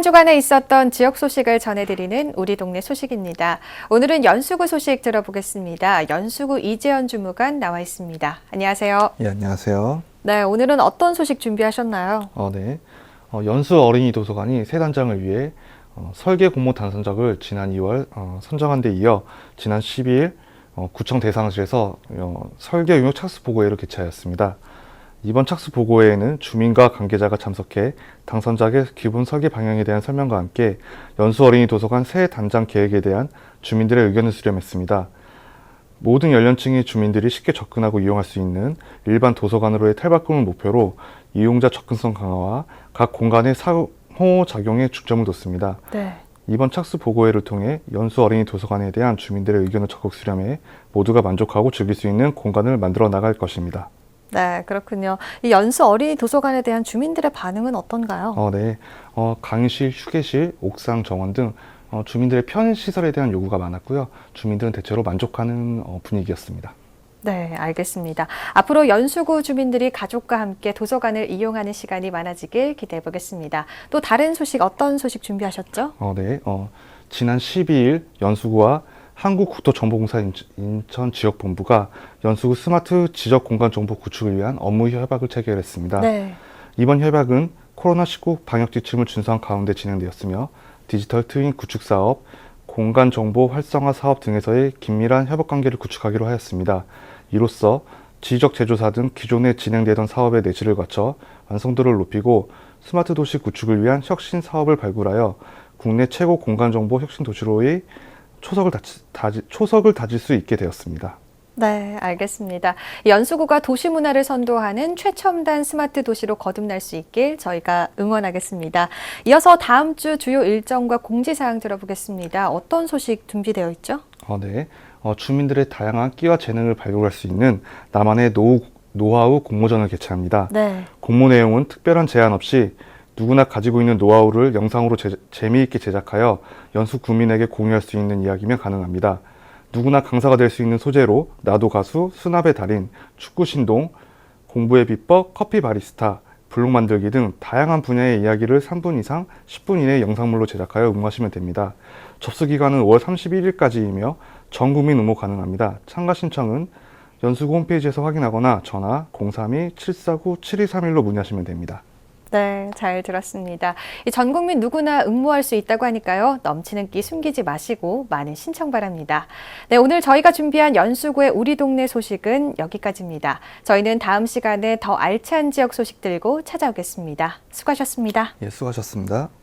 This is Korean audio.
주간에 있었던 지역 소식을 전해드리는 우리 동네 소식입니다. 오늘은 연수구 소식 들어보겠습니다. 연수구 이재현 주무관 나와 있습니다. 안녕하세요. 예, 안녕하세요. 네, 오늘은 어떤 소식 준비하셨나요? 어, 네. 어, 연수 어린이 도서관이 새 단장을 위해 어, 설계 공모 당선작을 지난 2월 어, 선정한 데 이어 지난 12일 어, 구청 대상실에서 어, 설계 용역 착수 보고회를 개최하였습니다. 이번 착수 보고회에는 주민과 관계자가 참석해 당선작의 기본 설계 방향에 대한 설명과 함께 연수 어린이 도서관 새 단장 계획에 대한 주민들의 의견을 수렴했습니다. 모든 연령층의 주민들이 쉽게 접근하고 이용할 수 있는 일반 도서관으로의 탈바꿈을 목표로 이용자 접근성 강화와 각 공간의 상호작용에 중점을 뒀습니다. 네. 이번 착수 보고회를 통해 연수 어린이 도서관에 대한 주민들의 의견을 적극 수렴해 모두가 만족하고 즐길 수 있는 공간을 만들어 나갈 것입니다. 네, 그렇군요. 이 연수 어린이 도서관에 대한 주민들의 반응은 어떤가요? 어, 네. 어, 강의실, 휴게실, 옥상 정원 등 어, 주민들의 편의 시설에 대한 요구가 많았고요. 주민들은 대체로 만족하는 어, 분위기였습니다. 네, 알겠습니다. 앞으로 연수구 주민들이 가족과 함께 도서관을 이용하는 시간이 많아지길 기대해 보겠습니다. 또 다른 소식 어떤 소식 준비하셨죠? 어, 네. 어, 지난 12일 연수구와 한국국토정보공사 인- 인천 지역본부가 연수구 스마트 지적 공간 정보 구축을 위한 업무 협약을 체결했습니다. 네. 이번 협약은 코로나19 방역 지침을 준수한 가운데 진행되었으며 디지털 트윈 구축 사업, 공간 정보 활성화 사업 등에서의 긴밀한 협업 관계를 구축하기로 하였습니다. 이로써 지적 제조사 등 기존에 진행되던 사업의 내실을 갖춰 완성도를 높이고 스마트 도시 구축을 위한 혁신 사업을 발굴하여 국내 최고 공간 정보 혁신 도시로의 초석을 다지, 다지- 초석을 다질 수 있게 되었습니다. 네, 알겠습니다. 연수구가 도시 문화를 선도하는 최첨단 스마트 도시로 거듭날 수 있길 저희가 응원하겠습니다. 이어서 다음 주 주요 일정과 공지사항 들어보겠습니다. 어떤 소식 준비되어 있죠? 어, 네. 어, 주민들의 다양한 끼와 재능을 발굴할 수 있는 나만의 노후, 노하우 공모전을 개최합니다. 네. 공모 내용은 특별한 제한 없이 누구나 가지고 있는 노하우를 영상으로 제, 재미있게 제작하여 연수 구민에게 공유할 수 있는 이야기면 가능합니다. 누구나 강사가 될 수 있는 소재로 나도 가수, 수납의 달인, 축구 신동, 공부의 비법, 커피 바리스타, 블록 만들기 등 다양한 분야의 이야기를 3분 이상 10분 이내 영상물로 제작하여 응모하시면 됩니다. 접수 기간은 5월 31일까지이며 전 국민 응모 가능합니다. 참가 신청은 연수구 홈페이지에서 확인하거나 전화 032-749-7231로 문의하시면 됩니다. 네, 잘 들었습니다. 이전 국민 누구나 응모할 수 있다고 하니까요. 넘치는 끼 숨기지 마시고 많은 신청 바랍니다. 네, 오늘 저희가 준비한 연수구의 우리 동네 소식은 여기까지입니다. 저희는 다음 시간에 더 알찬 지역 소식 들고 찾아오겠습니다. 수고하셨습니다. 예, 수고하셨습니다.